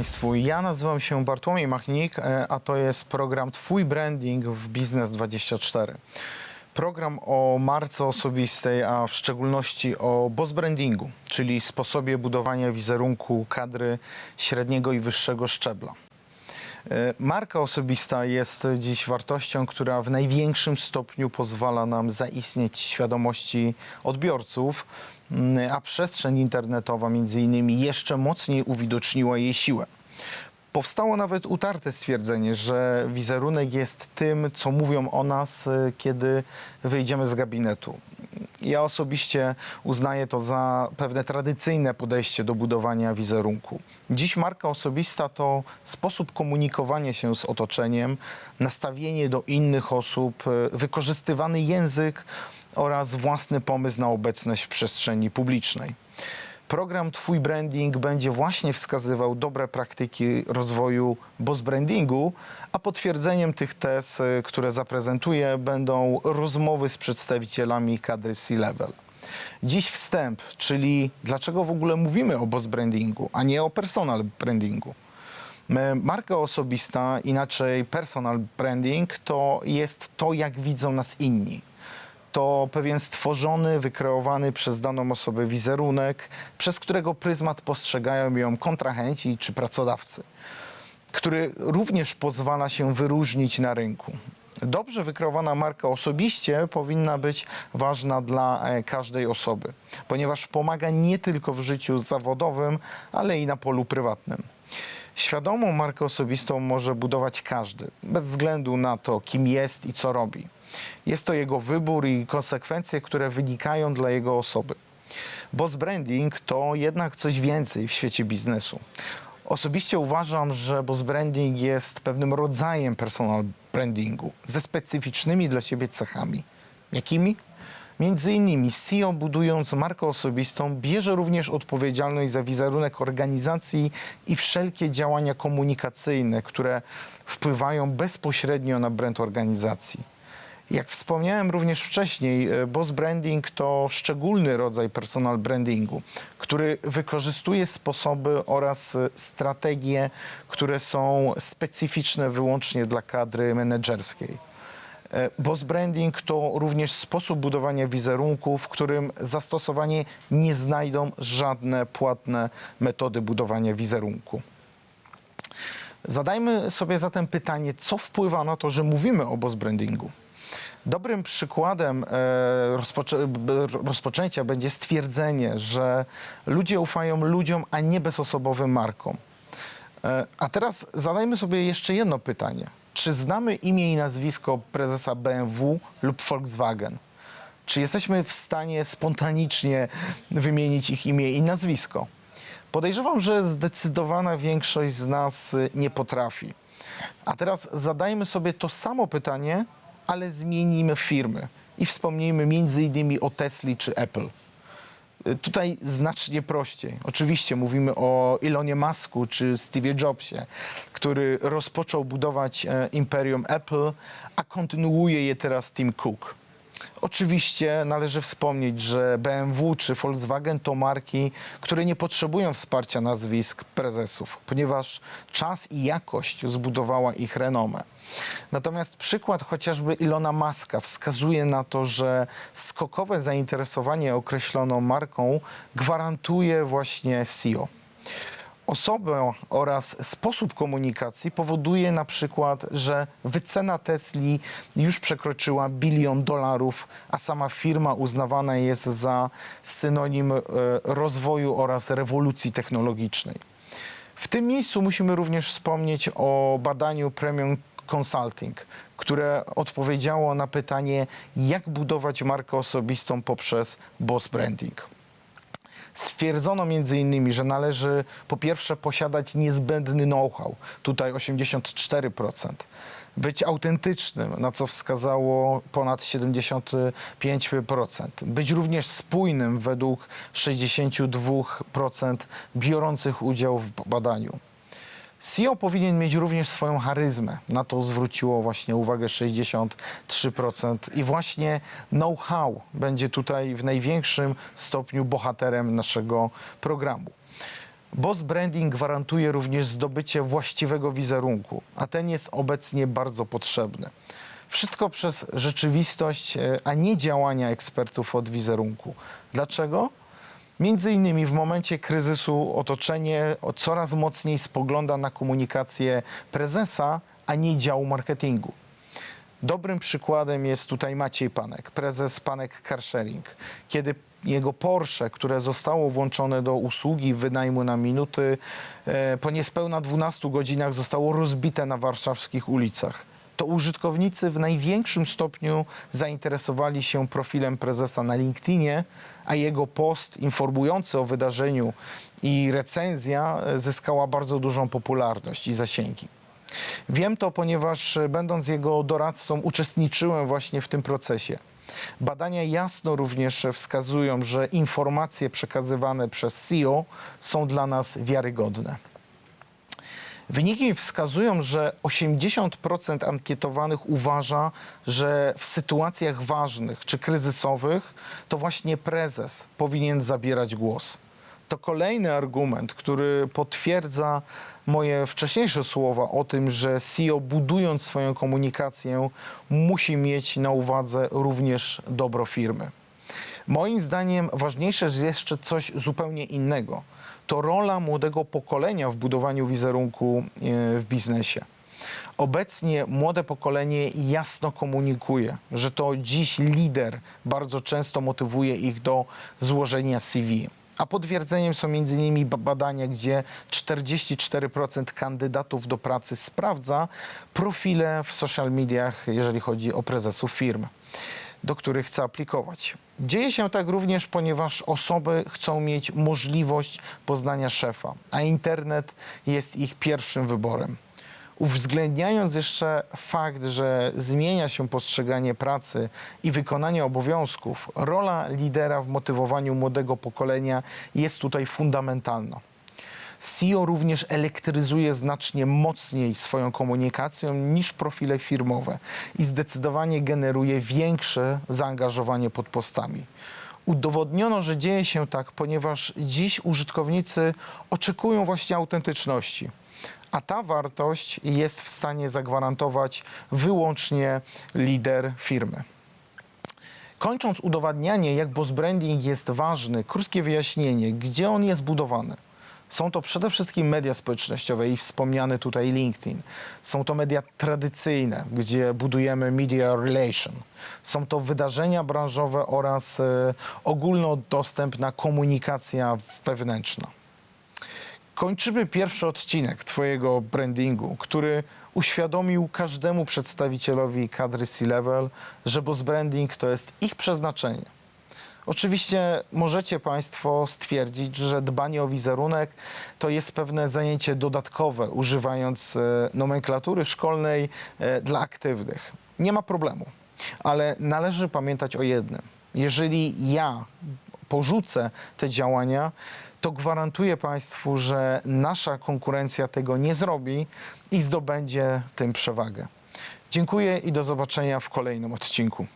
Państwu, ja nazywam się Bartłomiej Machnik, e, a to jest program Twój Branding w Biznes24. Program o marce osobistej, a w szczególności o boss brandingu, czyli sposobie budowania wizerunku kadry średniego i wyższego szczebla. E, Marka osobista jest dziś wartością, która w największym stopniu pozwala nam zaistnieć świadomości odbiorców, mm, a przestrzeń internetowa między innymi jeszcze mocniej uwidoczniła jej siłę. Powstało nawet utarte stwierdzenie, że wizerunek jest tym, co mówią o nas, e, kiedy wyjdziemy z gabinetu. Ja osobiście uznaję to za pewne tradycyjne podejście do budowania wizerunku. Dziś marka osobista to sposób komunikowania się z otoczeniem, nastawienie do innych osób, e, wykorzystywany język oraz własny pomysł na obecność w przestrzeni publicznej. Program Twój Branding będzie właśnie wskazywał dobre praktyki rozwoju boss brandingu, a potwierdzeniem tych tez, y, które zaprezentuję, będą rozmowy z przedstawicielami kadry C-Level. Dziś wstęp, czyli dlaczego w ogóle mówimy o boss brandingu, a nie o personal brandingu. Marka osobista, inaczej personal branding, to jest to, jak widzą nas inni to pewien stworzony, wykreowany przez daną osobę wizerunek, przez którego pryzmat postrzegają ją kontrahenci czy pracodawcy, który również pozwala się wyróżnić na rynku. Dobrze wykreowana marka osobiście powinna być ważna dla e, każdej osoby, ponieważ pomaga nie tylko w życiu zawodowym, ale i na polu prywatnym. Świadomą markę osobistą może budować każdy, bez względu na to, kim jest i co robi. Jest to jego wybór i konsekwencje, które wynikają dla jego osoby. Boss branding to jednak coś więcej w świecie biznesu. Osobiście uważam, że boss branding jest pewnym rodzajem personal brandingu ze specyficznymi dla siebie cechami. Jakimi? Między innymi CEO budując markę osobistą bierze również odpowiedzialność za wizerunek organizacji i wszelkie działania komunikacyjne, które wpływają bezpośrednio na brand organizacji. Jak wspomniałem również wcześniej, e, boss branding to szczególny rodzaj personal brandingu, który wykorzystuje sposoby oraz e, strategie, które są specyficzne wyłącznie dla kadry menedżerskiej. E, Boss branding to również sposób budowania wizerunku, w którym zastosowanie nie znajdą żadne płatne metody budowania wizerunku. Zadajmy sobie zatem pytanie, co wpływa na to, że mówimy o boss brandingu. Dobrym przykładem e, rozpoczęcia będzie stwierdzenie, że ludzie ufają ludziom, a nie bezosobowym markom. E, A teraz zadajmy sobie jeszcze jedno pytanie. Czy znamy imię i nazwisko prezesa BMW lub Volkswagen? Czy jesteśmy w stanie spontanicznie wymienić ich imię i nazwisko? Podejrzewam, że zdecydowana większość z nas y, nie potrafi. A teraz zadajmy sobie to samo pytanie, ale zmienimy firmy i wspomnijmy między innymi o Tesli czy Apple. Y, Tutaj znacznie prościej. Oczywiście mówimy o Elonie Musku czy Steve Jobsie, który rozpoczął budować e, imperium Apple, a kontynuuje je teraz Tim Cook. Oczywiście należy wspomnieć, że BMW czy Volkswagen to marki, które nie potrzebują wsparcia nazwisk prezesów, ponieważ czas i jakość zbudowała ich renomę. Natomiast przykład chociażby Ilona Maska wskazuje na to, że skokowe zainteresowanie określoną marką gwarantuje właśnie CEO. Osobę oraz sposób komunikacji powoduje na przykład, że wycena Tesli już przekroczyła bilion dolarów, a sama firma uznawana jest za synonim e, rozwoju oraz rewolucji technologicznej. W tym miejscu musimy również wspomnieć o badaniu Premium Consulting, które odpowiedziało na pytanie, jak budować markę osobistą poprzez boss branding. Stwierdzono między innymi, że należy po pierwsze posiadać niezbędny know-how, tutaj 84%, być autentycznym, na co wskazało ponad 75%, być również spójnym według 62% biorących udział w badaniu. CEO powinien mieć również swoją charyzmę. Na to zwróciło właśnie uwagę 63%. I właśnie know-how będzie tutaj w największym stopniu bohaterem naszego programu. Boss Branding gwarantuje również zdobycie właściwego wizerunku, a ten jest obecnie bardzo potrzebny. Wszystko przez rzeczywistość, e, a nie działania ekspertów od wizerunku. Dlaczego? Między innymi w momencie kryzysu otoczenie coraz mocniej spogląda na komunikację prezesa, a nie działu marketingu. Dobrym przykładem jest tutaj Maciej Panek, prezes Panek Carsharing. Kiedy jego Porsche, które zostało włączone do usługi wynajmu na minuty, e, po niespełna 12 godzinach zostało rozbite na warszawskich ulicach. To użytkownicy w największym stopniu zainteresowali się profilem prezesa na LinkedInie, a jego post informujący o wydarzeniu i recenzja e, zyskała bardzo dużą popularność i zasięgi. Wiem to, ponieważ e, będąc jego doradcą, uczestniczyłem właśnie w tym procesie. Badania jasno również wskazują, że informacje przekazywane przez CEO są dla nas wiarygodne. Wyniki wskazują, że 80% ankietowanych uważa, że w sytuacjach ważnych czy kryzysowych to właśnie prezes powinien zabierać głos. To kolejny argument, który potwierdza moje wcześniejsze słowa o tym, że CEO budując swoją komunikację musi mieć na uwadze również dobro firmy. Moim zdaniem ważniejsze jest jeszcze coś zupełnie innego. To rola młodego pokolenia w budowaniu wizerunku e, w biznesie. Obecnie młode pokolenie jasno komunikuje, że to dziś lider bardzo często motywuje ich do złożenia CV. A potwierdzeniem są m.in. ba- badania, gdzie 44% kandydatów do pracy sprawdza profile w social mediach, jeżeli chodzi o prezesów firm do których chce aplikować. Dzieje się tak również, ponieważ osoby chcą mieć możliwość poznania szefa, a internet jest ich pierwszym wyborem. Uwzględniając jeszcze fakt, że zmienia się postrzeganie pracy i wykonanie obowiązków, rola lidera w motywowaniu młodego pokolenia jest tutaj fundamentalna. CEO również elektryzuje znacznie mocniej swoją komunikacją niż profile firmowe i zdecydowanie generuje większe zaangażowanie pod postami. Udowodniono, że dzieje się tak, ponieważ dziś użytkownicy oczekują właśnie autentyczności, a ta wartość jest w stanie zagwarantować wyłącznie lider firmy. Kończąc udowadnianie, jak boss branding jest ważny, krótkie wyjaśnienie, gdzie on jest budowany. Są to przede wszystkim media społecznościowe i wspomniany tutaj LinkedIn. Są to media tradycyjne, gdzie budujemy media relation. Są to wydarzenia branżowe oraz e, ogólnodostępna komunikacja wewnętrzna. Kończymy pierwszy odcinek Twojego brandingu, który uświadomił każdemu przedstawicielowi kadry C-Level, że boss branding to jest ich przeznaczenie. Oczywiście możecie Państwo stwierdzić, że dbanie o wizerunek to jest pewne zajęcie dodatkowe, używając e, nomenklatury szkolnej e, dla aktywnych. Nie ma problemu, ale należy pamiętać o jednym. Jeżeli ja porzucę te działania, to gwarantuję Państwu, że nasza konkurencja tego nie zrobi i zdobędzie tym przewagę. Dziękuję i do zobaczenia w kolejnym odcinku.